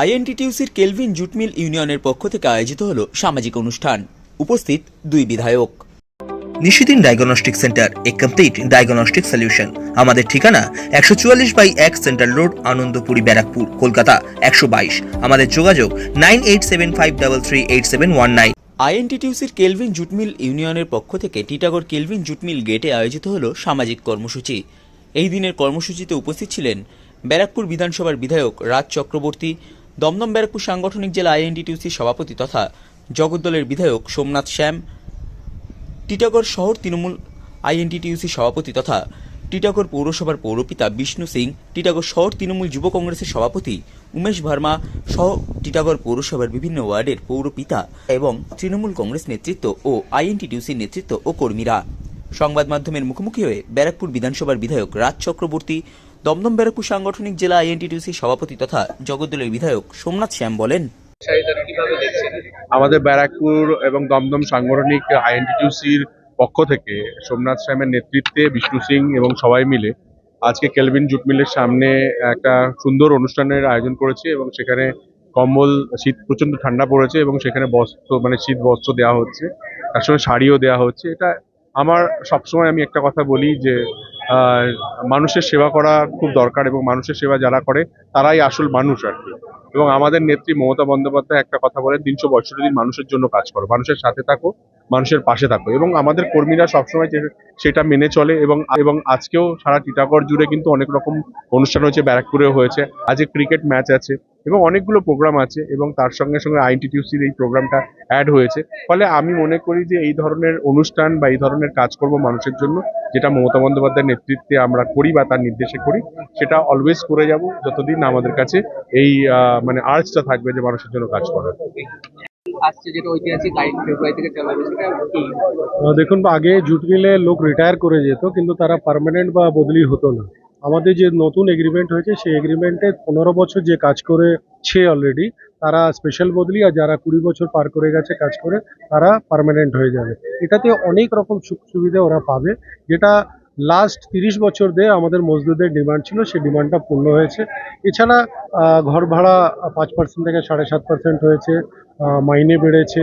আইএনটিটিউসির Kelvin jute mill ইউনিয়নের পক্ষ থেকে আয়োজিত হল সামাজিক অনুষ্ঠান। উপস্থিত দুই বিধায়ক। Nishidin diagnostic centre a complete diagnostic solution আমাদের ঠিকানা একশো চুয়াল্লিশ বাই এক সেন্ট্রাল রোড আনন্দপুরি ব্যারাকপুর কলকাতা একশো বাইশ। আমাদের যোগাযোগ nine eight seven five double three eight seven one nine. আইএনটিটিউসির Kelvin jute mill ইউনিয়নের পক্ষ থেকে টিটাগড় কেলভিন জুটমিল গেটে আয়োজিত হল সামাজিক কর্মসূচি। এই দিনের কর্মসূচিতে উপস্থিত ছিলেন ব্যারাকপুর বিধানসভার বিধায়ক রাজ চক্রবর্তী দমদম ব্যারাকপুর সাংগঠনিক জেলা আইএনটিটিউসির সভাপতি তথা জগদ্দলের বিধায়ক সোমনাথ শ্যাম, টিটাগড় শহর তৃণমূল আইএনটিটিউসি সভাপতি তথা টিটাগড় পৌরসভার পৌরপিতা বিষ্ণু সিং, টিটাগড় শহর তৃণমূল যুব কংগ্রেসের সভাপতি উমেশ ভার্মা সহ টিটাগড় পৌরসভার বিভিন্ন ওয়ার্ডের পৌরপিতা এবং তৃণমূল কংগ্রেস নেতৃত্ব ও আইএনটিটিউসির নেতৃত্ব ও কর্মীরা। সংবাদ মাধ্যমের মুখোমুখি হয়ে ব্যারাকপুর বিধানসভার বিধায়ক রাজ চক্রবর্তী দমদম ব্যারাকপুর সাংগঠনিক জেলা আইএনটিটিউসি সভাপতি তথা জগদ্দলের বিধায়ক সোমনাথ শ্যাম বলেন, আমাদের ব্যারাকপুর এবং দমদম সাংগঠনিক আইএনটিটিউসির পক্ষ থেকে সোমনাথ শ্যামের নেতৃত্বে বিষ্ণু সিং এবং সবাই মিলে আজকে কেলভিন জুট মিলের সামনে একটা সুন্দর অনুষ্ঠানের আয়োজন করেছে এবং সেখানে কম্বল, শীত প্রচণ্ড ঠান্ডা পড়েছে এবং সেখানে বস্ত্র মানে শীত বস্ত্র দেওয়া হচ্ছে, তার সঙ্গে শাড়িও দেওয়া হচ্ছে। এটা আমার সবসময় আমি একটা কথা বলি যে মানুষের সেবা করা খুব দরকার এবং মানুষের সেবা যারা করে, তারাই আসল মানুষ আর কি। এবং আমাদের নেত্রী মমতা বন্দ্যোপাধ্যায় একটা কথা বলে তিনশো পঁয়ষট্টি দিন মানুষের জন্য কাজ করো, মানুষের সাথে থাকো মানুষের পাশে থাকো এবং আমাদের কর্মীরা সবসময় সেটা মেনে চলে এবং এবং আজকেও সারা টিটাগড় জুড়ে কিন্তু অনেক রকম অনুষ্ঠান হয়েছে, ব্যারাকপুরেও হয়েছে। আজকে ক্রিকেট ম্যাচ আছে এবং অনেকগুলো প্রোগ্রাম আছে এবং তার সঙ্গে সঙ্গে আইনটিটিউসির এই প্রোগ্রামটা অ্যাড হয়েছে। ফলে আমি মনে করি যে এই ধরনের অনুষ্ঠান বা এই ধরনের কাজ কাজকর্ম মানুষের জন্য, যেটা মমতা বন্দ্যোপাধ্যায়ের নেতৃত্বে আমরা করি বা তার নির্দেশে করি, সেটা অলওয়েজ করে যাব। যতদিন আমাদের কাছে এই মানে আর্জটা থাকবে যে মানুষের জন্য কাজ করার। দেখুন, আগে জুট মিলে লোক রিটায়ার করে যেত, কিন্তু তারা পার্মানেন্ট বা বদলি হতো না। আমাদের যে নতুন এগ্রিমেন্ট হয়েছে, সেই এগ্রিমেন্টে পনেরো বছর যে কাজ করেছে অলরেডি তারা স্পেশাল বদলি আর যারা কুড়ি বছর পার করে গেছে কাজ করে, তারা পার্মানেন্ট হয়ে যাবে। এটাতে অনেক রকম সুখ সুবিধা ওরা পাবে। যেটা লাস্ট তিরিশ বছর দিয়ে আমাদের মজদুরদের ডিমান্ড ছিল, সেই ডিমান্ডটা পূর্ণ হয়েছে। এছাড়া ঘর ভাড়া পাঁচ পার্সেন্ট থেকে সাড়ে সাত পার্সেন্ট হয়েছে মাইনে বেড়েছে।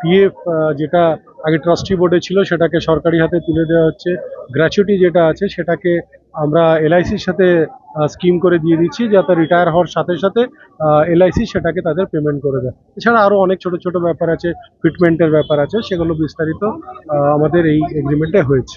পিএফ যেটা আগে ট্রাস্টি বোর্ডে ছিল, সেটাকে সরকারি হাতে তুলে দেওয়া হচ্ছে। গ্র্যাচুইটি যেটা আছে, সেটাকে আমরা এলআইসির সাথে স্কিম করে দিয়ে দিচ্ছি যাতে রিটায়ার হওয়ার সাথে সাথে এলআইসি সেটাকে তাদের পেমেন্ট করে দেয়। এছাড়া আরও অনেক ছোট ছোট ব্যাপার আছে ফিটমেন্টের ব্যাপার আছে, সেগুলো বিস্তারিত আমাদের এই এগ্রিমেন্টে হয়েছে।